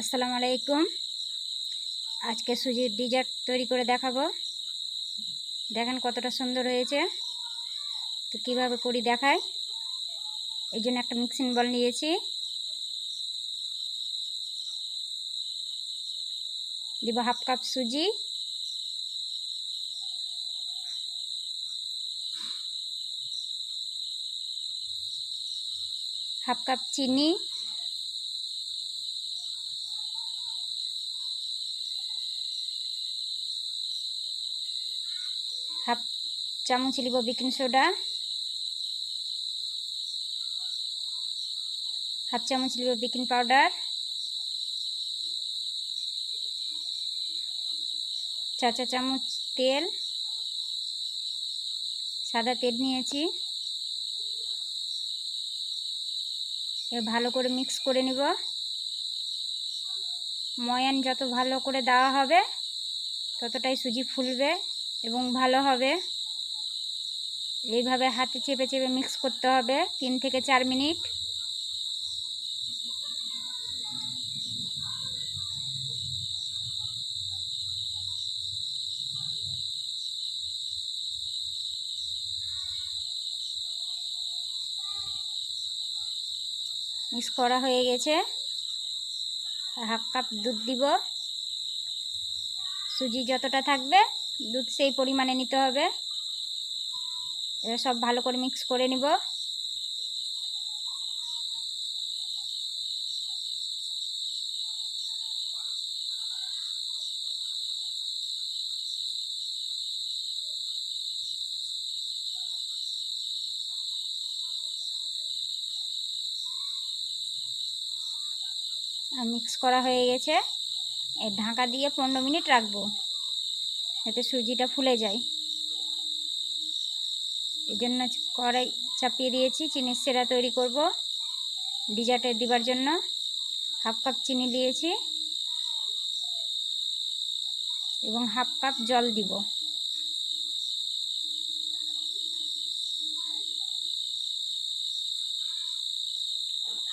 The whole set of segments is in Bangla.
আসসালামু আলাইকুম। আজকে সুজির ডিজার্ট তৈরি করে দেখাবো। দেখেন কতটা সুন্দর হয়েছে। তো কীভাবে করি দেখাই? এই জন্য একটা মিক্সিং বল নিয়েছি। দিব হাফ কাপ সুজি। হাফ কাপ চিনি। হাফ চামচ লিব বেকিং সোডা। হাফ চামচ লিব বেকিং পাউডার। চা চা চামচ তেল। সাদা তেল নিয়েছি। ভালো করে মিক্স করে নিব। ময়ান যত ভালো করে দেওয়া হবে, ততটাই সুজি ফুলবে। এবং ভালো হবে। এইভাবে হাতে চেপে চেপে মিক্স করতে হবে তিন থেকে চার মিনিট। মিক্স করা হয়ে গেছে। হাফ কাপ দুধ দিব। সুজি যতটা থাকবে দুধ সেই পরিমাণে নিতে হবে। এবার সব ভালো করে মিক্স করে নিব। মিক্স করা হয়ে গেছে। এই ঢাকা দিয়ে পনেরো মিনিট রাখব। যাতে সুজিটা ফুলে যায়। এই জন্য কড়াই চাপিয়ে দিয়েছি, চিনির সেরা তৈরি করব। ডিজার্টে দিবার জন্য হাফ কাপ চিনি দিয়েছি এবং হাফ কাপ জল দিব।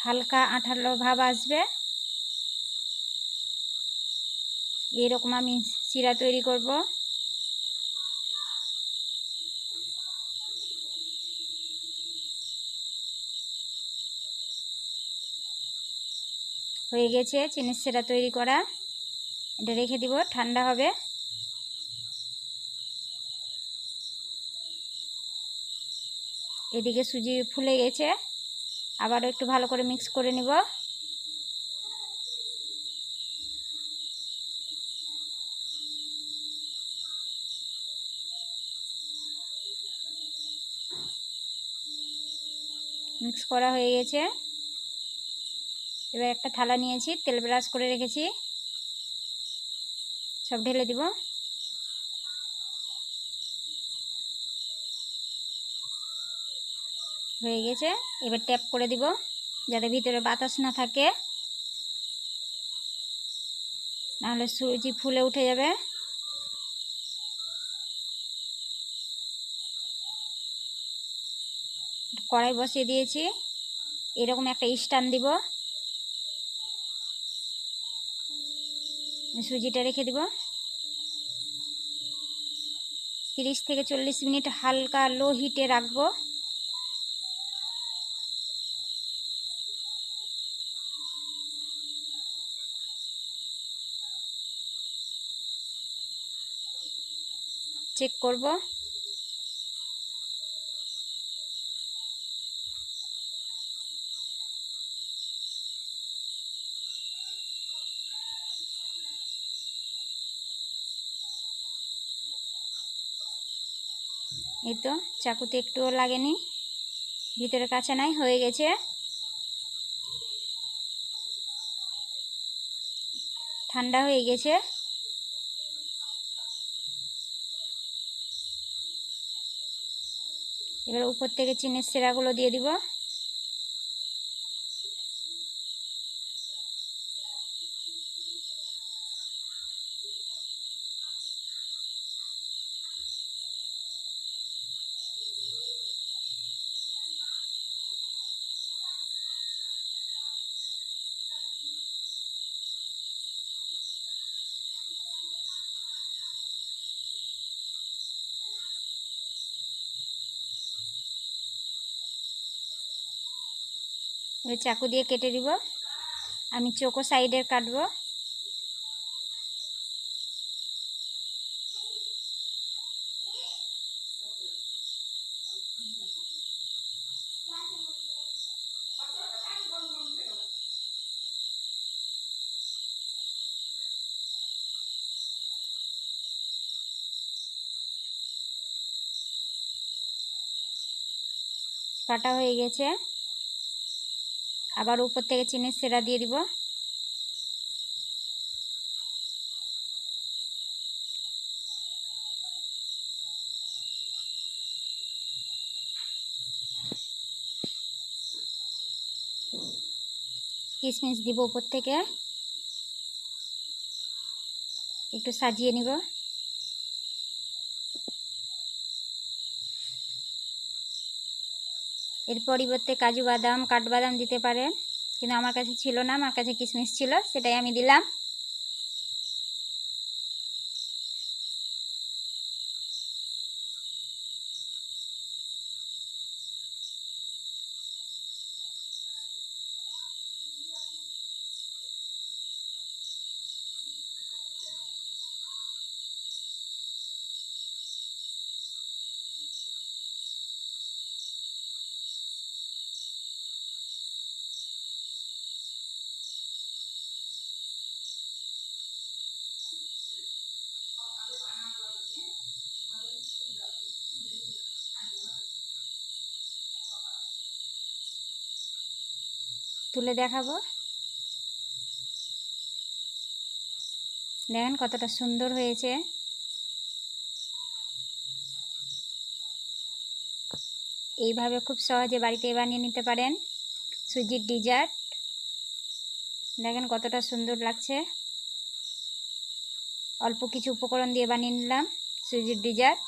হালকা আঠালো ভাব আসবে। এরকম আমি চিরা তৈরি করব। হয়ে গেছে, চিনির সেরা তৈরি করা। এটা রেখে দিব, ঠান্ডা হবে। এদিকে সুজি ফুলে গেছে। আবারও একটু ভালো করে মিক্স করে নিব। মিক্স করা হয়ে গেছে। এবার একটা থালা নিয়েছি, তেল ব্রাশ করে রেখেছি। সব ঢেলে দিব। হয়ে গেছে। এবার ট্যাপ করে দিব, যাতে ভিতরে বাতাস না থাকে। নাহলে সুজি ফুলে উঠে যাবে। কড়াই বসিয়ে দিয়েছি। এরকম একটা স্ট্যান্ড দিব। সুজিটা রেখে দিব। তিরিশ থেকে চল্লিশ মিনিট হালকা লো হিটে রাখব। চেক করব। এই তো, চাকুতে একটুও লাগেনি, ভিতরে কাছে নাই, হয়ে গেছে। ঠান্ডা হয়ে গেছে। এবার উপর থেকে চিনের সেরাগুলো দিয়ে দিব। চাকু দিয়ে কেটে দিব। আমি চোখো সাইডের কাটবো। কাটা হয়ে গেছে। আবার উপর থেকে চিনির সেরা দিয়ে দিব। কিশমিশ দিব উপর থেকে। একটু সাজিয়ে নিব। এর পরিবর্তে কাজু বাদাম, কাঠবাদাম দিতে পারেন। কিন্তু আমার কাছে ছিল না, আমার কাছে কিশমিশ ছিল, সেটাই আমি দিলাম। তুলে দেখাবো। দেখেন কতটা সুন্দর হয়েছে। এইভাবে খুব সহজে বাড়িতে বানিয়ে নিতে পারেন। সুজির ডিজার্ট দেখেন কতটা সুন্দর লাগছে। অল্প কিছু উপকরণ দিয়ে বানিয়ে নিলাম সুজির ডিজার্ট